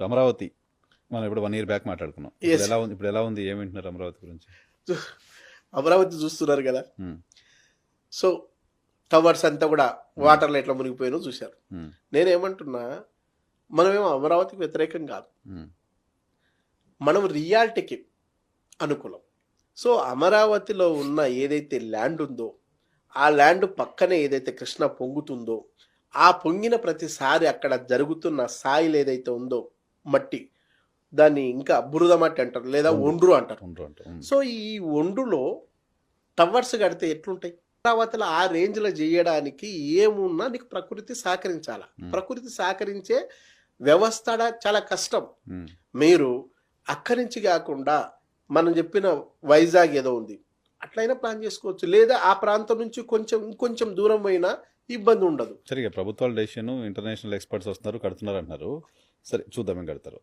అమరావతి. మనం ఇప్పుడు one year back మాట్లాడుకున్నాం. ఇప్పుడు ఎలా ఉంది ఇప్పుడు ఎలా ఉంది ఏం వింటున్నారు అమరావతి గురించి? అమరావతి చూస్తున్నారు కదా. సో టవర్స్ అంతా కూడా వాటర్లో ఎట్లా మునిగిపోయినో చూశారు. ఉమ్, నేనేమంటున్నా మనమేమో అమరావతికి వ్యతిరేకం కాదు. మనం రియాలిటీకి అనుకూలం. సో అమరావతిలో ఉన్న ఏదైతే ల్యాండ్ ఉందో ఆ ల్యాండ్ పక్కనే ఏదైతే కృష్ణ పొంగుతుందో ఆ పొంగిన ప్రతిసారి అక్కడ జరుగుతున్న సాయిల్ ఏదైతే ఉందో మట్టి. దాన్ని ఇంకా బురద మట్టి అంటారు లేదా ఒండ్రు. అంటారు. సో ఈ ఒండులో టవర్స్ కడితే ఎట్లుంటాయి? అమరావతిలో ఆ రేంజ్లో చేయడానికి ఏమున్నా నీకు ప్రకృతి సహకరించాల. ప్రకృతి సహకరించే వ్యవస్థ చాలా కష్టం. మీరు అక్కడి నుంచి కాకుండా మనం చెప్పిన వైజాగ్ ఏదో ఉంది. అట్లయినా ప్లాన్ చేసుకోవచ్చు. లేదా ఆ ప్రాంతం నుంచి కొంచెం ఇంకొంచెం దూరం అయినా ఇబ్బంది ఉండదు. సరే ప్రభుత్వాల డెసిషన్ ఇంటర్నేషనల్ ఎక్స్పర్ట్స్ వస్తున్నారు కడుతున్నారు అంటున్నారు. సరే చూద్దాం ఏం కడతారు.